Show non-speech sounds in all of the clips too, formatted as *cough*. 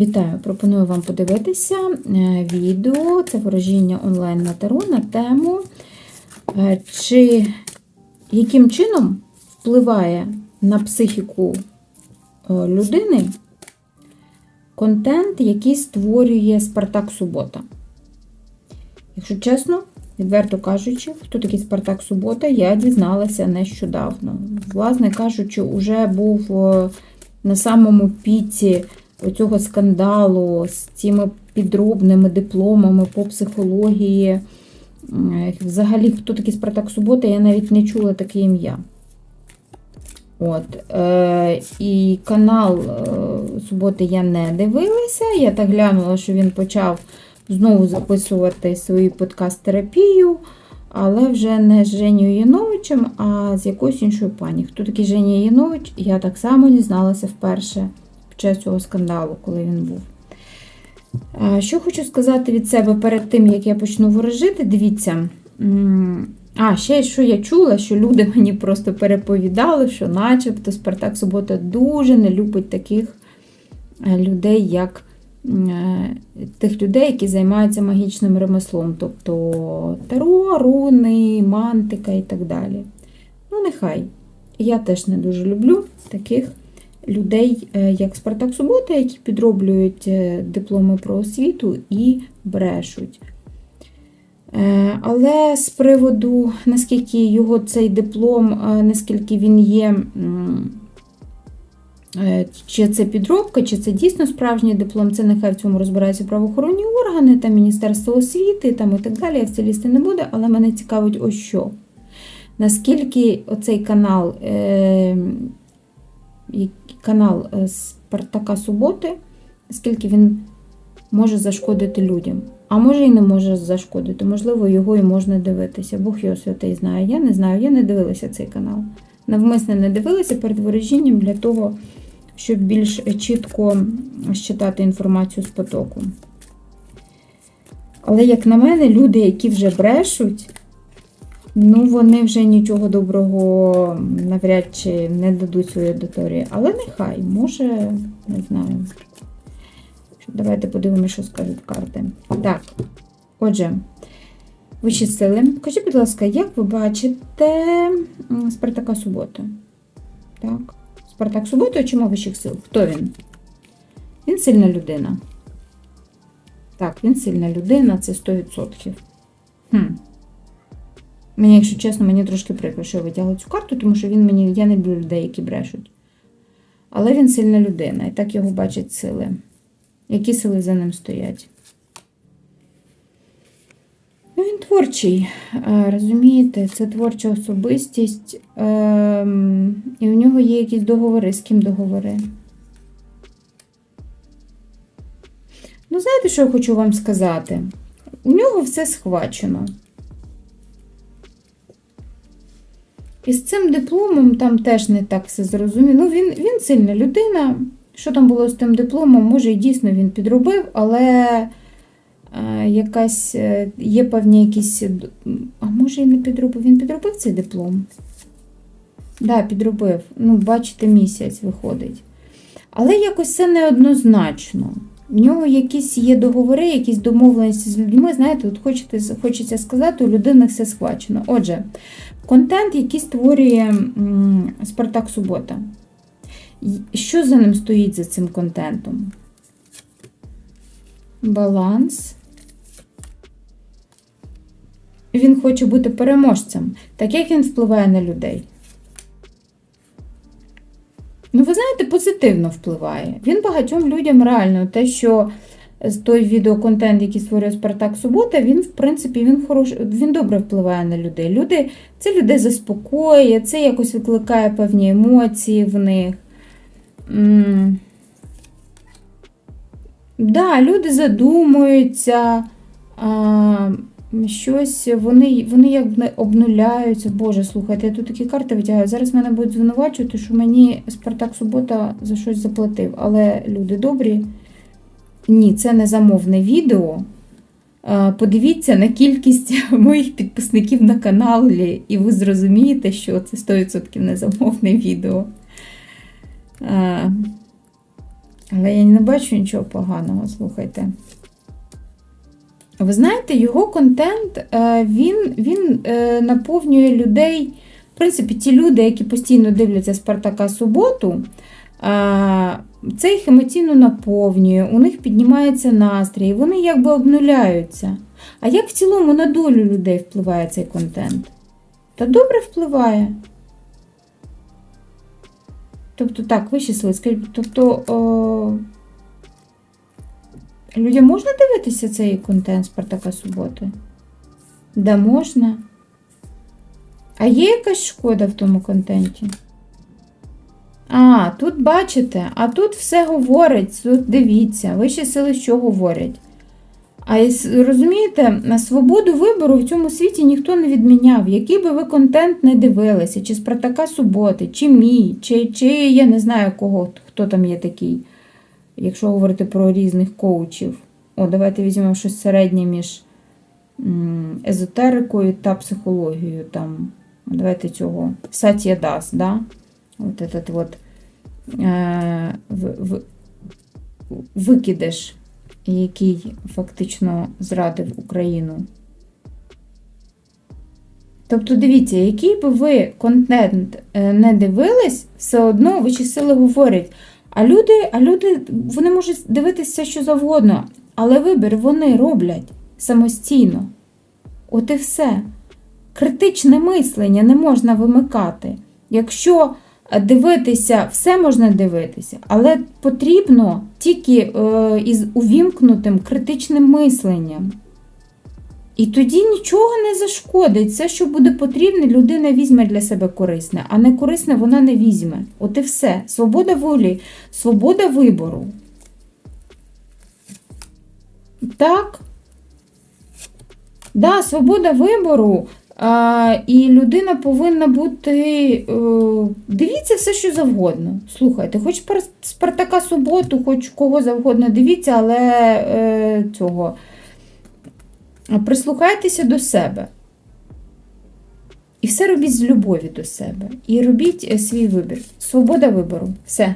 Вітаю! Пропоную вам подивитися е, відео, це ворожіння онлайн на таро на тему, е, чи яким чином впливає на психіку е, людини контент, який створює Спартак Субота. Якщо чесно, відверто кажучи, хто такий Спартак Субота, я дізналася нещодавно. Власне кажучи, уже був на самому піці оцього скандалу з цими підробними дипломами по психології. Е, Взагалі, хто такий Спартак Субота, я навіть не чула таке ім'я. От, е, І канал е, Суботи я не дивилася. Я так глянула, що він почав знову записувати свою подкаст-терапію, але вже не з Женєю Яновичем, а з якоюсь іншою пані. Хто такий Женя Янович, я так само дізналася вперше під цього скандалу, коли він був. Що хочу сказати від себе перед тим, як я почну ворожити, дивіться. А, ще що я чула, що люди *laughs* мені просто переповідали, що начебто Спартак Субота дуже не любить таких е, людей, як е, тих людей, які займаються магічним ремеслом, тобто таро, руни, мантика і так далі. Ну, нехай. Я теж не дуже люблю таких людей, е, як Спартак Субота, які підроблюють е, дипломи про освіту і брешуть. Е, Але з приводу, наскільки його цей диплом, наскільки він є, чи це підробка, чи це дійсно справжній диплом, це нехай в цьому розбираються правоохоронні органи та Міністерство освіти там і так далі. Я в це лізти не буду, але мене цікавить ось що. Наскільки оцей канал, канал е, Спартака Суботи, наскільки він може зашкодити людям. А може і не може зашкодити. Можливо, його і можна дивитися. Бог його святий знає. Я не знаю, я не дивилася цей канал. Навмисне не дивилася перед ворожінням для того, щоб більш чітко щитати інформацію з потоку. Але, як на мене, люди, які вже брешуть, ну вони вже нічого доброго навряд чи не дадуть своїй аудиторії. Але нехай, може, не знаю. Давайте подивимося, що скажуть карти. Так, отже, вищі сили. Скажіть, будь ласка, як ви бачите Спартака Суботу? Так. Спартак Суботу чому вищих сил? Хто він? Він сильна людина. Так, він сильна людина, це 100%. Хм. Мені, якщо чесно, мені трошки прикро, що я витягла цю карту, тому що він мені, я не люблю людей, які брешуть. Але він сильна людина, і так його бачать сили. Які сили за ним стоять? Ну, він творчий, е, розумієте, це творча особистість, ем, і у нього є якісь договори, з ким договори. Ну, знаєте, що я хочу вам сказати? У нього все схвачено. І з цим дипломом там теж не так все зрозуміло. Ну, він, він сильна людина. Що там було з тим дипломом? Може, і дійсно він підробив, але е, якась е, є певні якісь. А може і не підробив. Він підробив цей диплом? Так, да, підробив. Ну, бачите, місяць виходить. Але якось це неоднозначно. В нього якісь є договори, якісь домовленості з людьми. Знаєте, от хочете, хочеться сказати, у людини все схвачено. Отже, контент, який створює Спартак Субота. Що за ним стоїть за цим контентом? Баланс. Він хоче бути переможцем. Так як він впливає на людей? Ну, ви знаєте, позитивно впливає. Він багатьом людям реально те, що з той відеоконтент, який створює Спартак Субота, він, в принципі, він хорош, він добре впливає на людей. Люди, це людей заспокоює, це якось викликає певні емоції в них. М. Да, люди задумуються, щось вони, вони якби обнуляються. Боже, слухайте, я тут такі карти витягаю. Зараз мене будуть звинувачувати, що мені Спартак Субота за щось заплатив. Але люди добрі. Ні, це не замовне відео. Подивіться на кількість *laughs* моїх підписників на каналі, і ви зрозумієте, що це 100% не замовне відео. Але я не бачу нічого поганого, слухайте. Ви знаєте, його контент е, він, він е, наповнює людей. В принципі, ті люди, які постійно дивляться Спартака суботу, е, це їх емоційно наповнює, у них піднімається настрій, вони якби обнуляються. А як в цілому на долю людей впливає цей контент? Та добре впливає. Тобто, так, вищі сили, скажіть, тобто. О... Людям можна дивитися цей контент Спартака суботи? Да можна. А є якась шкода в тому контенті? А, тут бачите, а тут все говорить, тут дивіться, вищі сили що говорять. А розумієте, на свободу вибору в цьому світі ніхто не відміняв. Який би ви контент не дивилися, чи Спартака суботи, чи мій, чи, чи я не знаю кого, хто там є такий якщо говорити про різних коучів. О, давайте візьмемо щось середнє між езотерикою та психологією. Там, давайте цього. Сатія Дас, да? От этот вот е, в, в, викидеш, який фактично зрадив Україну. Тобто, дивіться, який би ви контент е, не дивились, все одно вищі сили говорять. А люди, а люди вони можуть дивитися що завгодно, але вибір вони роблять самостійно. От і все. Критичне мислення не можна вимикати. Якщо дивитися, все можна дивитися, але потрібно тільки е, із увімкнутим критичним мисленням. І тоді нічого не зашкодить. Все, що буде потрібне, людина візьме для себе корисне, а не корисне вона не візьме. От і все. Свобода волі, свобода вибору. Так. Да, свобода вибору. А, і людина повинна бути. Е, дивіться все, що завгодно. Слухайте, хоч Спартака суботу, хоч кого завгодно дивіться, але е, цього. Прислухайтеся до себе. І все робіть з любові до себе. І робіть е, свій вибір. Свобода вибору. Все.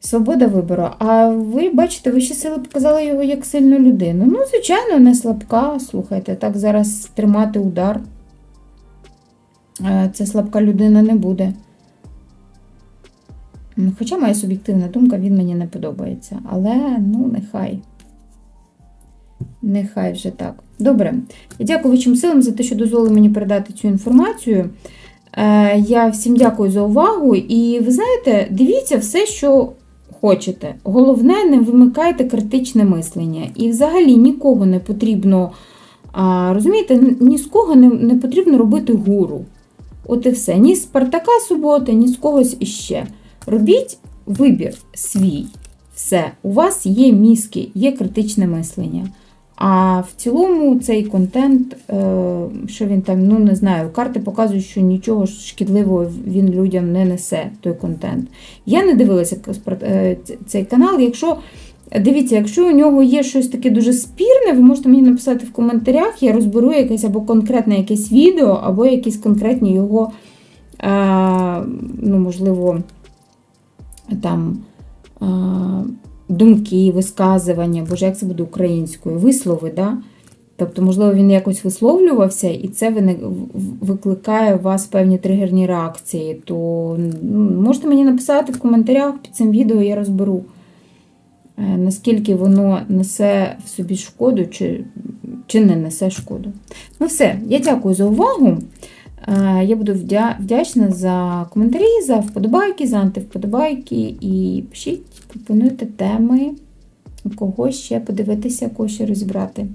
Свобода вибору. А ви бачите, ви ще сили показали його як сильну людину. Ну, звичайно, не слабка. Слухайте, так зараз тримати удар. Е, Це слабка людина не буде. Ну, Хоча моя суб'єктивна думка, він мені не подобається. Але, ну, нехай. Нехай вже так. Добре. Я дякую вищим силам за те, що дозволили мені передати цю інформацію. Е, Я всім дякую за увагу. І ви знаєте, дивіться все, що хочете. Головне, не вимикайте критичне мислення. І взагалі нікого не потрібно, розумієте, ні з кого не потрібно робити гуру. От і все. Ні з Спартака суботи, ні з когось іще. Робіть вибір свій. Все, у вас є мізки, є критичне мислення. А в цілому цей контент, е, що він там, ну не знаю, карти показують, що нічого шкідливого він людям не несе, той контент. Я не дивилася е, цей канал. Якщо дивіться, якщо у нього є щось таке дуже спірне, ви можете мені написати в коментарях, я розберу якесь або конкретне якесь відео, або якісь конкретні його, е, ну, можливо, там. Думки, висказування, боже, як це буде українською, вислови, да? Тобто, можливо, він якось висловлювався, і це викликає у вас певні тригерні реакції. То можете мені написати в коментарях під цим відео, я розберу, е, наскільки воно несе в собі шкоду, чи, чи не несе шкоду. Ну, все, я дякую за увагу. Е, Я буду вдячна за коментарі, за вподобайки, за антивподобайки. І пишіть, пропонуйте теми, кого ще подивитися, кого ще розібрати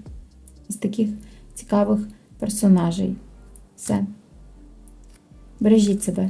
з таких цікавих персонажей. Все. Бережіть себе.